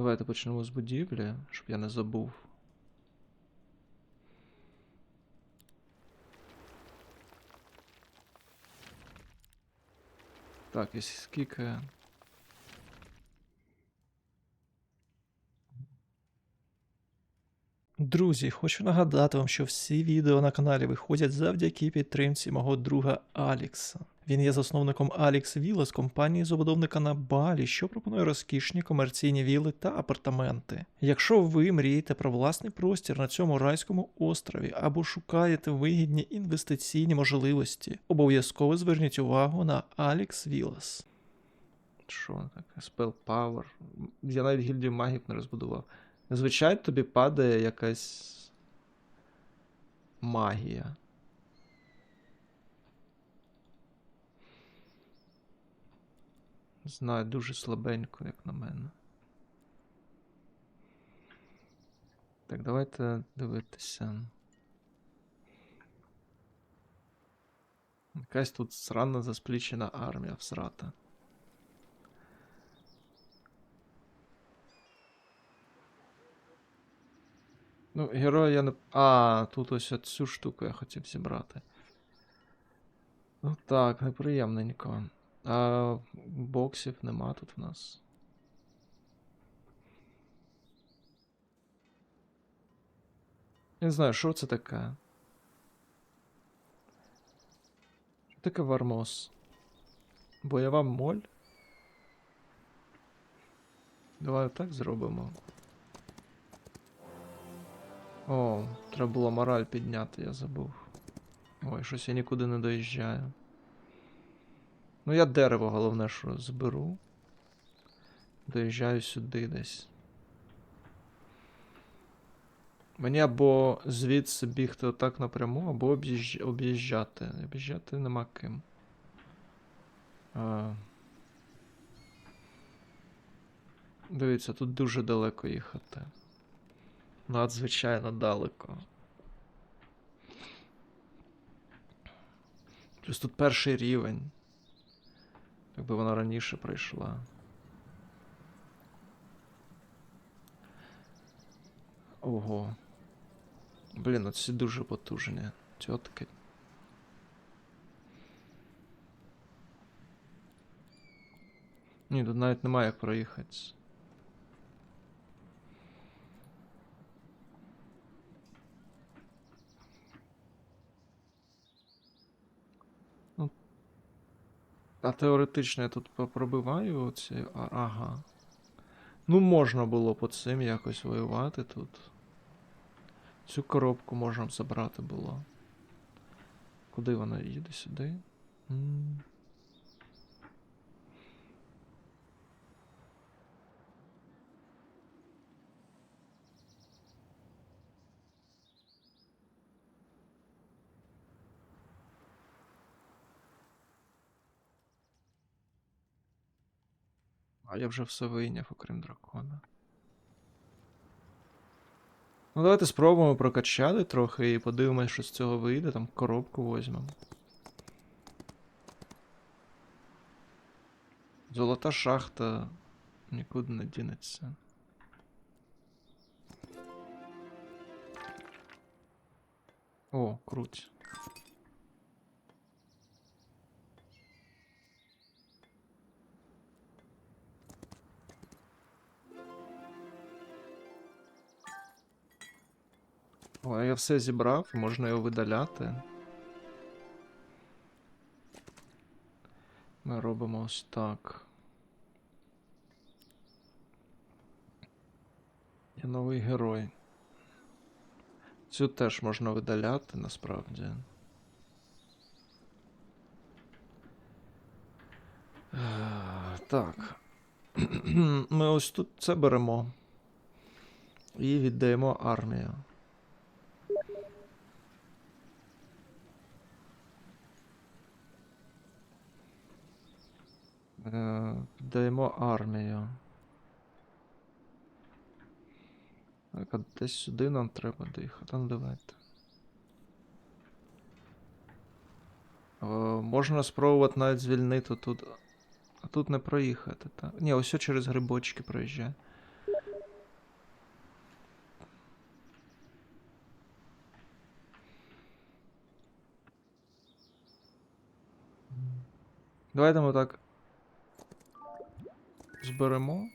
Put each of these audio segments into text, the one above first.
Давайте почнемо з будівлі, щоб я не забув. Так, і скільки. Друзі, хочу нагадати вам, що всі відео на каналі виходять завдяки підтримці мого друга Алікса. Він є засновником Алікс Вілла з компанії забудовника на Балі, що пропонує розкішні комерційні вілли та апартаменти. Якщо ви мрієте про власний простір на цьому райському острові або шукаєте вигідні інвестиційні можливості, обов'язково зверніть увагу на Алікс Віллас. Що таке? Spell Power. Я навіть гільдію магів не розбудував. Звичайно, тобі падає якась магія. Знаю, дуже слабенько, як на мене. Так, давайте дивитися. Якась тут срана засплічена армія всрата. Ну, герой я не. А, тут ось цю штуку я хотів зібрати. Ну так, неприємненько. А боксів нема тут в нас. Не знаю, що це таке. Що таке вармос? Бойова моль? Давай так зробимо. О, треба було мораль підняти, я забув. Ой, щось я нікуди не доїжджаю. Ну, я дерево, головне, що зберу. Доїжджаю сюди десь. Мені або звідси бігти отак напряму, або об'їжджа- об'їжджати. Об'їжджати нема ким. А... Дивіться, тут дуже далеко їхати. Надзвичайно далеко. Плюс тут перший рівень. Якби вона раніше прийшла. Ого. Блін, оці дуже потужні. Тітки. Ні, тут навіть немає як проїхати. А теоретично я тут попробиваю оці. а- Ага. Ну, можна було по цим якось воювати тут. Цю коробку можна забрати було. Куди вона їде сюди? М. А я вже все вийняв, окрім дракона. Ну, давайте спробуємо прокачати трохи і подивимось, що з цього вийде, там коробку візьмемо. Золота шахта нікуди не дінеться. О, круть. О, я все зібрав, можна його видаляти. Ми робимо ось так. Є новий герой. Цю теж можна видаляти насправді. Е, Так. Ми ось тут це беремо. І віддаємо армію. Е, даємо армію. Так, а десь сюди нам треба доїхати. Ну давайте. Е, можна спробувати навіть звільнити тут. А тут не проїхати, так. Ні, ось через грибочки проїжджає. Давайте ми так. Зберемо.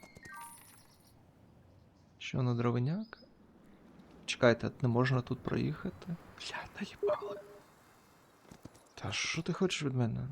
Що на дровиняк? Чекайте, не можна тут проїхати. Бля, наїбали. Та що ти хочеш від мене?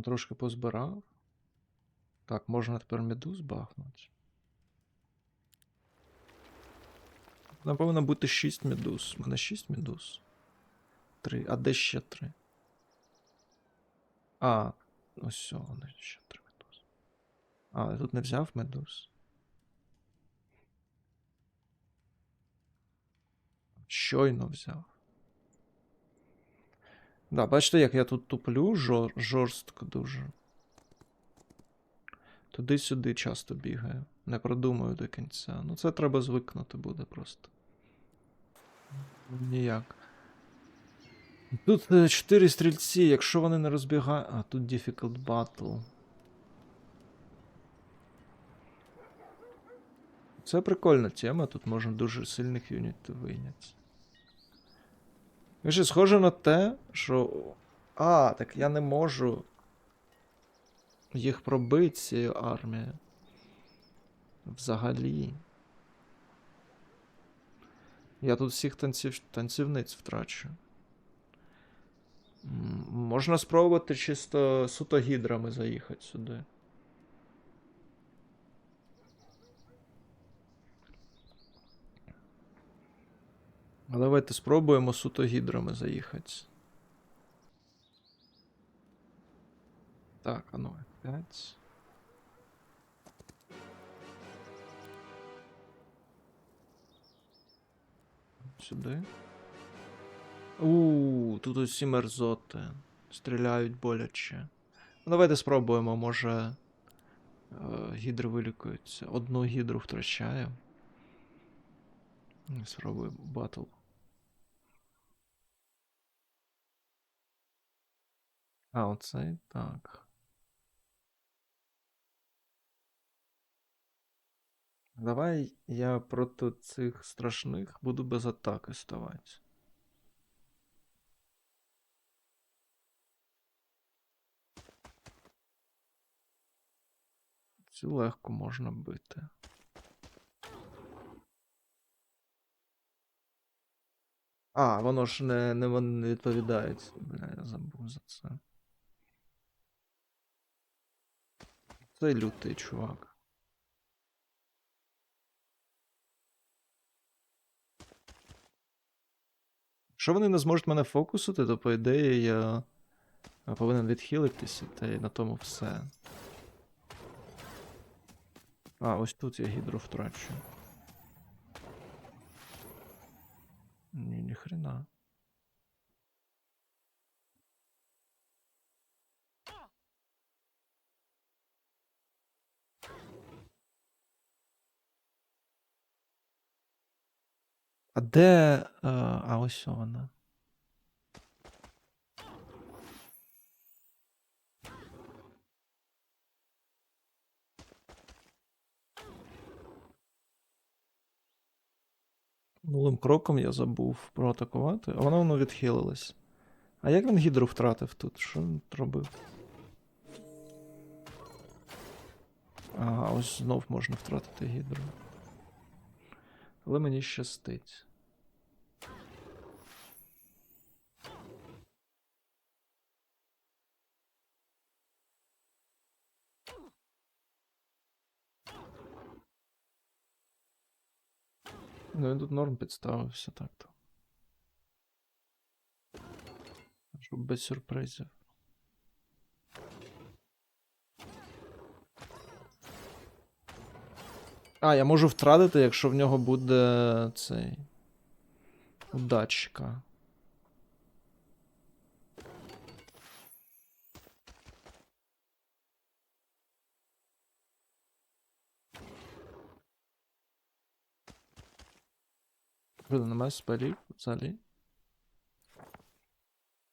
Нам трошки позбирав. Так, можна тепер медуз бахнути. Там повинно бути 6 медуз. У мене 6 медуз. 3. А де ще 3? А, ось все, вони ще 3 медуз. А, я тут не взяв медуз. Щойно взяв. Да, бачите, як я тут туплю жор, жорстко дуже. Туди-сюди часто бігаю. Не продумаю до кінця. Ну це треба звикнути буде просто. Ніяк. Тут е, стрільці, якщо вони не розбігають. А, тут Difficult Battle. Це прикольна тема, тут можна дуже сильних юнітів вийняти. Вже схоже на те, що. А, так я не можу їх пробити цією армією. Взагалі. Я тут всіх танців... танцівниць втрачу. Можна спробувати чисто суто гідрами заїхати сюди. А давайте спробуємо суто гідрами заїхати. Так, а ну, 5. Сюди. У, тут усі мерзоти. Стріляють боляче. Ну, давайте спробуємо, може. е, Гідри вилікуються. Одну гідру втрачаємо. Спробуємо батл. А, оцей так. Давай я проти цих страшних буду без атаки ставати. Цю легко можна бити. А, воно ж не, не, не відповідають. Бля, я забув за це. Це лютий чувак. Якщо вони не зможуть мене фокусити, то по ідеї я повинен відхилитися, та й на тому все. А, ось тут я гідру втрачу. Ні, ніхрена. А де. е, А ось вона. Минулим кроком я забув проатакувати, а воно воно відхилилось. А як він гідру втратив тут? Що він робив? Ага, ось знов можна втратити гідру. Але мені щастить. Ну, він тут норм підставився так-то. Щоб без сюрпризів. А, я можу втратити, якщо в нього буде цей. у Блін, немає спелів взагалі.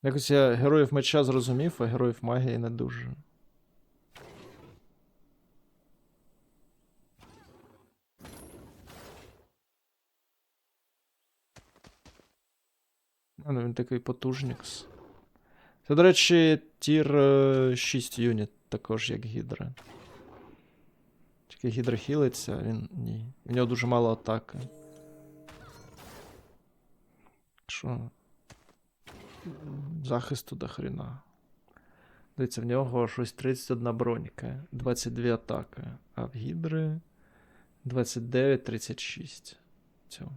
Якось я героїв меча зрозумів, а героїв магії не дуже. Ну він такий потужнікс. Це, до речі, тір е, 6 юніт, також як гідра. Тільки гідра хілиться, а він ні. У нього дуже мало атаки. Що? Захисту до хрена. Дивіться, в нього щось 31 бронька, 22 атаки, а в гідри 29, 36. Цього.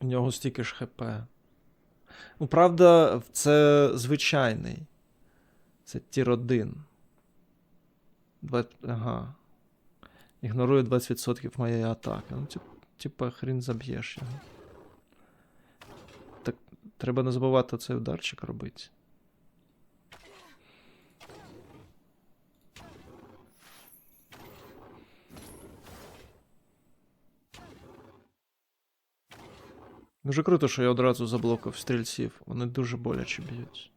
У нього стільки ж ХП. Ну, правда, це звичайний. Це тір 1. Два... Ага. Ігнорує 20% моєї атаки. Ну, тип, типа, хрін заб'єш його. Так, треба не забувати цей ударчик робити. Дуже круто, що я одразу заблокав стрільців. Вони дуже боляче б'ють.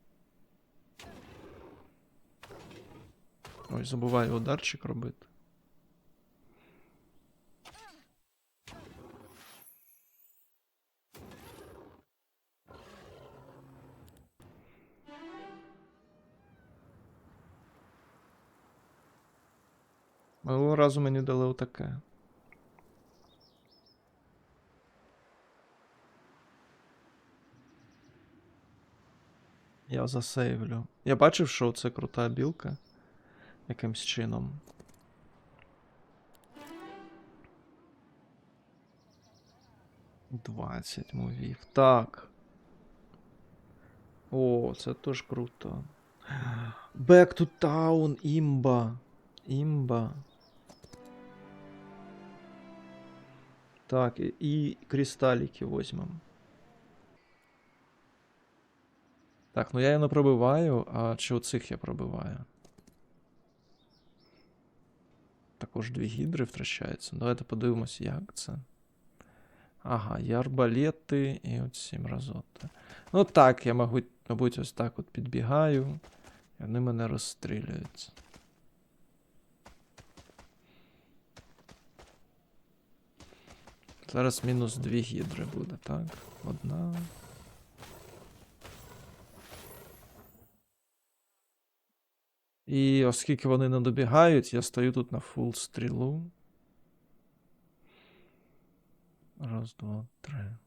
Ой, забуваю ударчик робити. Разу мені дали отаке. Я засейвлю. Я бачив, що це крута білка. Якимсь чином. Двадцять мувів. Так. О, це теж круто. Back to town, імба. Імба. Так, і, і кристаліки візьмемо. Так, ну я її не пробиваю, а чи оцих я пробиваю? Також дві гідри втрачаються. Давайте подивимось, як це. Ага, є арбалети і оці мразоти. Ну так, я, мабуть, ось так от підбігаю, і вони мене розстрілюють. Зараз мінус дві гідри буде, так? Одна. І оскільки вони не добігають, я стою тут на фул стрілу. Раз, два, три.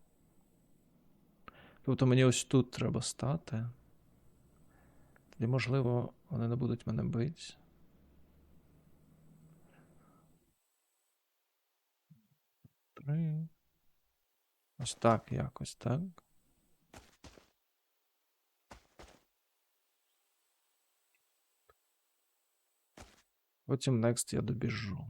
Тобто мені ось тут треба стати. Тоді, можливо, вони не будуть мене бити. Три. Ось так якось, так? Потім next я добіжу.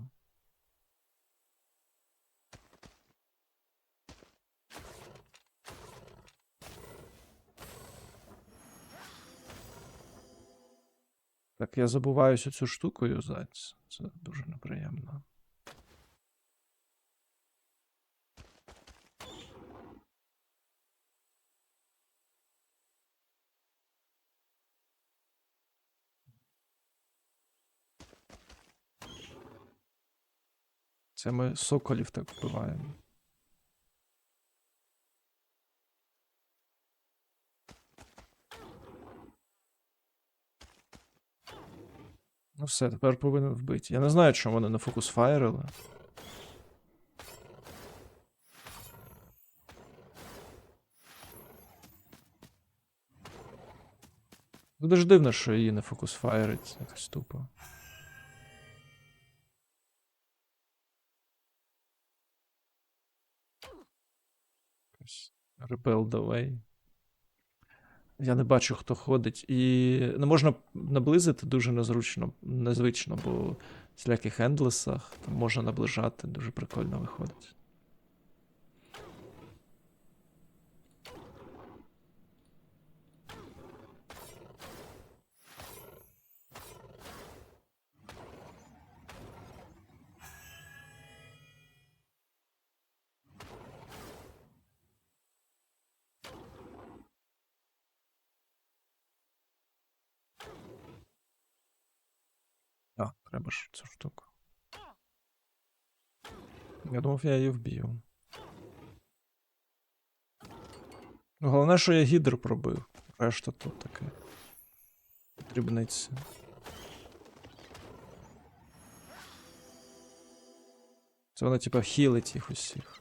Так, я забуваюся цю штуку юзати. Це дуже неприємно. Це ми соколів так вбиваємо. Ну все, тепер повинен вбити. Я не знаю, чому вони на фокус фаєрили. Ну, Дуже дивно, що її не фокус фаєрить, якось тупо. Repelled away. Я не бачу, хто ходить. І не можна наблизити дуже незручно, незвично, бо всіляких ендлесах. Там можна наближати, дуже прикольно виходить. А, треба ж цю штуку. Я думав, я її вб'ю. Головне, що я гідр пробив. Решта тут таке. Дрібниці. Це вона, типа, хілить їх усіх.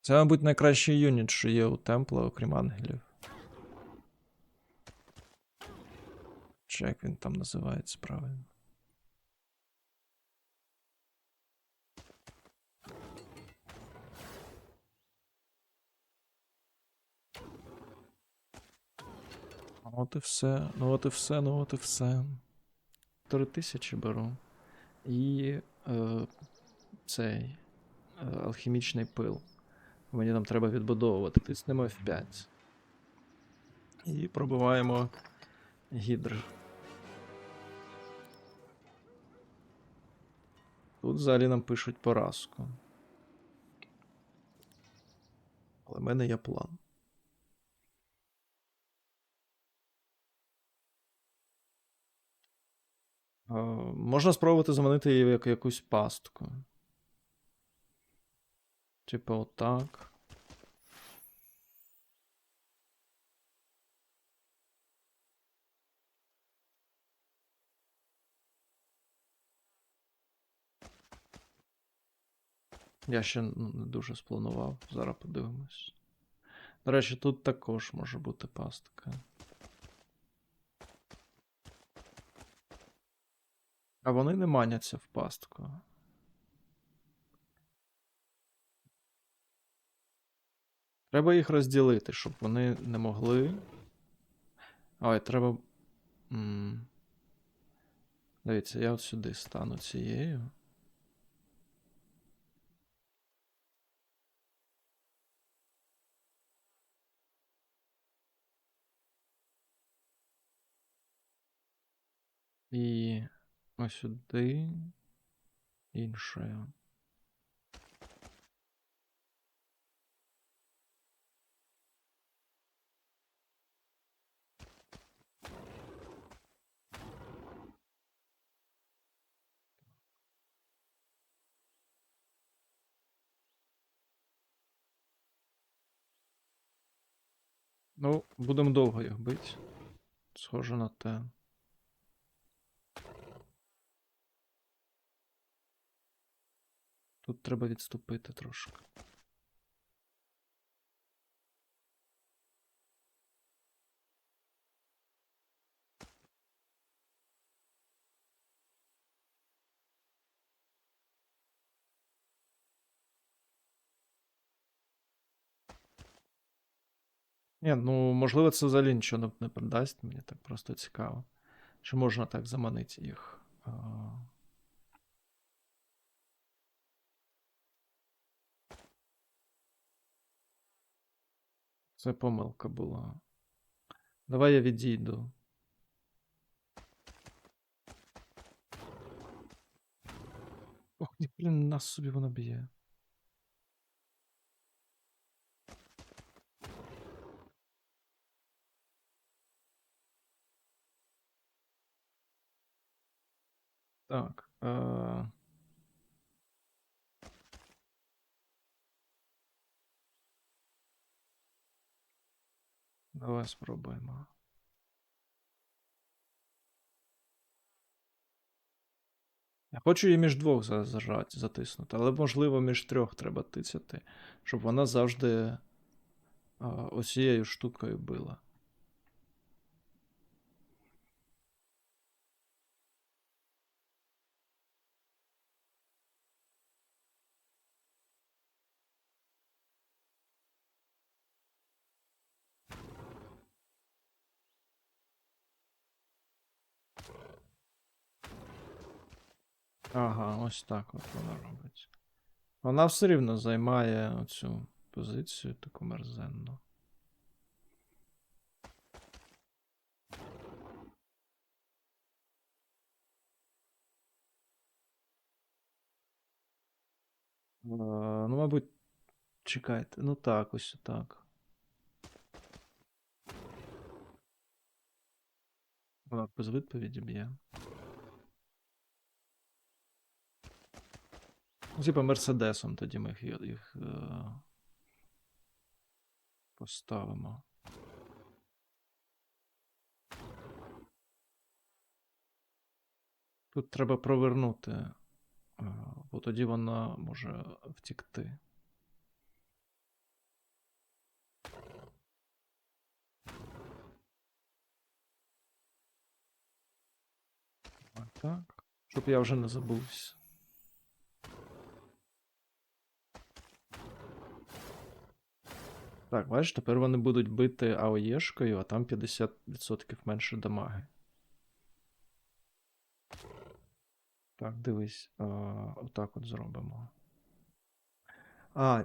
Це, мабуть, найкращий юніт, що є у темпла, окрім ангелів. Чи як він там називається правильно? От і все, ну от і все, ну от і все. Три тисячі беру. І е, цей е, алхімічний пил. Мені нам треба відбудовувати. Тиснемо F5. І пробиваємо гідр. Тут взагалі нам пишуть поразку. Але в мене є план. Можна спробувати заманити її як- якусь пастку. Типа отак. Я ще ну, не дуже спланував. Зараз подивимось. До речі, тут також може бути пастка. А вони не маняться в пастку. Треба їх розділити, щоб вони не могли. Ой, треба. м. Дивіться, я от сюди стану цією. І ось сюди інше. Ну, будемо довго їх бити. Схоже на те. Тут треба відступити трошки. Ні, ну можливо, це взагалі нічого не, придасть, мені так просто цікаво. Чи можна так заманити їх? Це помилка була. Давай я відійду. Ох, ні, блін, нас собі вона б'є. Так. Е... Давай спробуємо. Я хочу її між двох за- зажати, затиснути, але можливо між трьох треба тицяти, щоб вона завжди а, оцією штукою била. Ага, ось так от вона робить. Вона все рівно займає оцю позицію таку мерзенну. Е, ну, мабуть, чекайте. Ну так, ось так. Вона без відповіді б'є. Типа Мерседесом тоді ми їх, їх е, поставимо. Тут треба провернути, е, бо тоді вона може втікти. Так. Щоб я вже не забувся. Так, бачиш, тепер вони будуть бити АОЄшкою, а там 50% менше дамаги. Так, дивись. Отак от зробимо. А,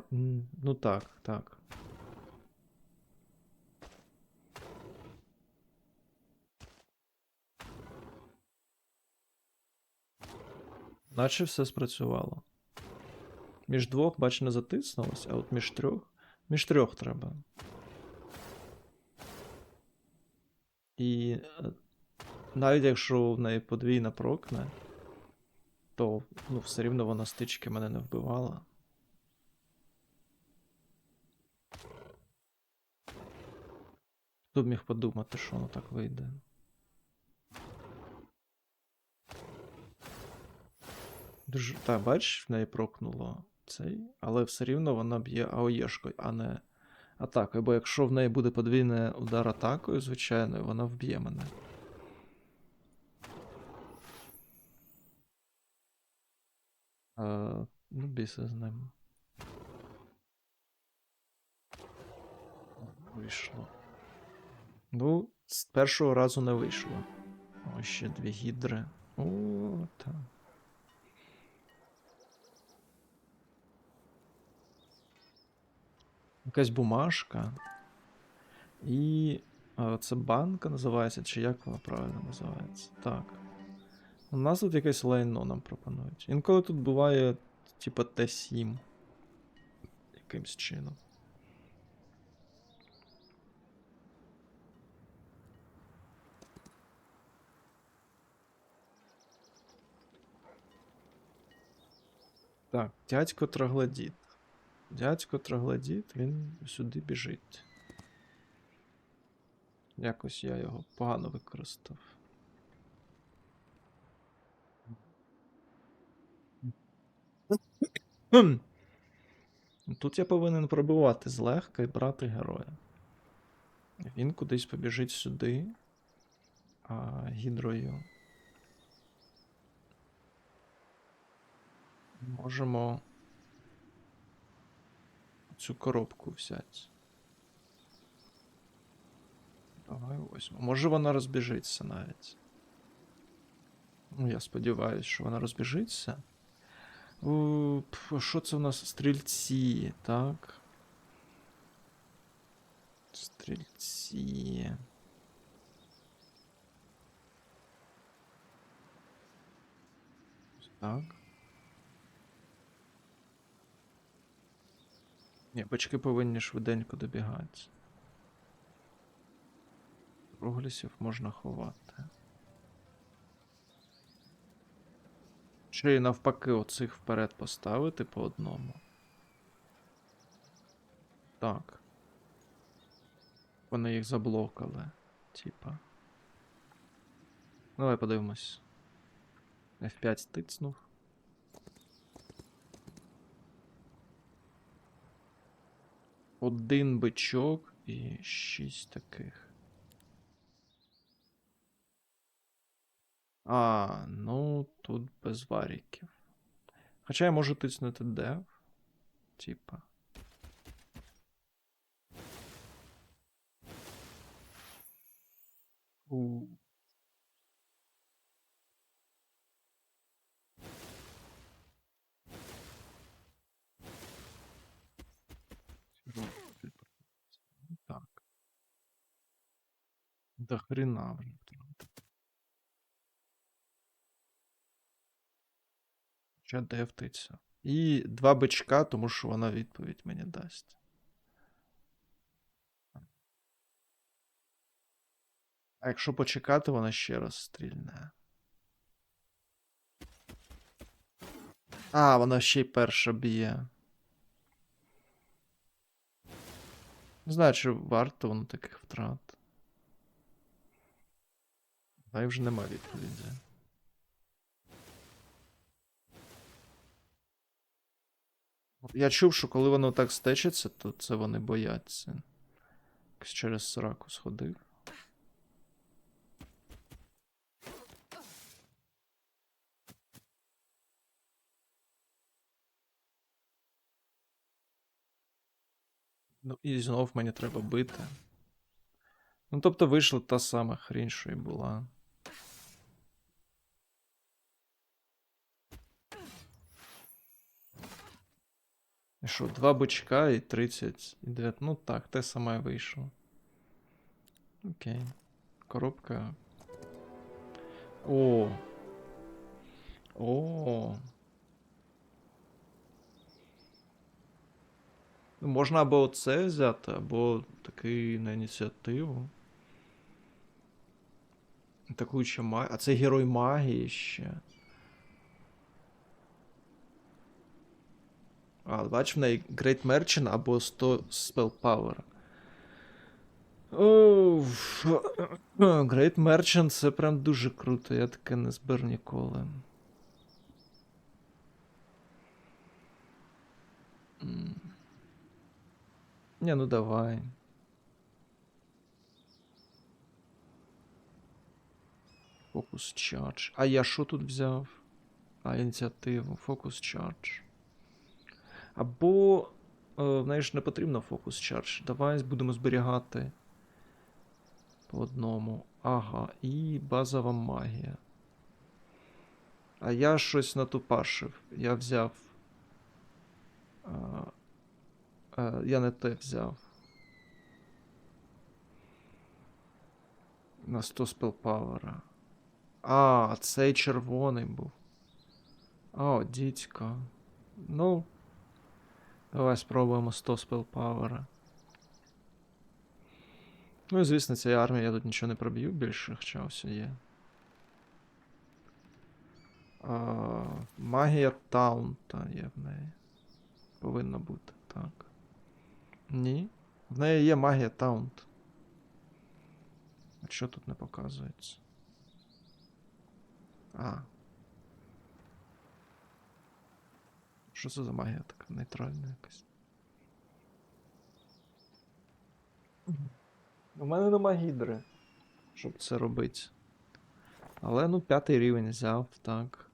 ну так, так. Наче все спрацювало. Між двох, бач, не затиснулось, а от між трьох. Між трьох треба. І е, навіть якщо в неї подвійна прокне, то ну, все рівно вона стички мене не вбивала. Хто б міг подумати, що воно так вийде. Так, бачиш, в неї прокнуло цей, але все рівно вона б'є АОЄшкою, а не атакою. Бо якщо в неї буде подвійний удар атакою, звичайною, вона вб'є мене. Е, ну, біси з ним. Вийшло. Ну, з першого разу не вийшло. О, ще дві гідри. О, так. Якась бумажка. І. а, Це банка називається, чи як вона правильно називається? Так. У нас тут якесь лайно нам пропонують. Інколи тут буває, типа Т7. Якимсь чином. Так, дядько Троглодіт. Дядько Троглодіт, він сюди біжить. Якось я його погано використав. Тут я повинен пробивати злегка і брати героя. Він кудись побіжить сюди. А гідрою. Можемо цю коробку взяти. Давай возьмемо. Може вона розбіжиться навіть. Ну, я сподіваюся, що вона розбіжиться. О, пф, Що це у нас? Стрільці, так. Стрільці. Так. Ні, бачки повинні швиденько добігати. Проглісів можна ховати. Чи навпаки оцих вперед поставити по одному. Так. Вони їх заблокали. Типа. Давай подивимось. F5 тицнув. Один бичок і шість таких. А, ну тут без варіків. Хоча я можу тиснути дев. Типа. У. До хрена вже. Ще дефтиться. І два бичка, тому що вона відповідь мені дасть. А якщо почекати, вона ще раз стрільне. А, вона ще й перша б'є. Не знаю, чи варто воно таких втрат. Та й вже нема відповіді. Я чув, що коли воно так стечеться, то це вони бояться. Якось через сраку сходив. Ну, і знов мені треба бити. Ну, тобто вийшла та сама хрінь, що і була. Що, два бичка і 30 і 9. Ну так, те саме вийшло. Окей. Коробка. О. О. Ну, можна або це взяти, або такий на ініціативу. Атакуюча магія. А це герой магії ще. А, бач, в неї Great Merchant або 100 Spell Power. Great Merchant це прям дуже круто, я таке не збер ніколи. Ні, ну давай. Фокус чардж. А я що тут взяв? А, ініціативу. Фокус чардж. Або. е, В неї ж не потрібно фокус чардж. Давай будемо зберігати. По одному. Ага, і базова магія. А я щось натупашив. Я взяв. А, а, я не те взяв. На 100 спелпауера. А, цей червоний був. О, дідько. Ну. Давай спробуємо 100 спелпауера. Ну і звісно, ця армія я тут нічого не проб'ю більше, хоча все є. А, магія таунта є в неї. Повинна бути, так. Ні. В неї є магія таунт. А що тут не показується? А. Що це за магія така нейтральна якась? У мене нема гідри, щоб це робити. Але ну п'ятий рівень взяв, так.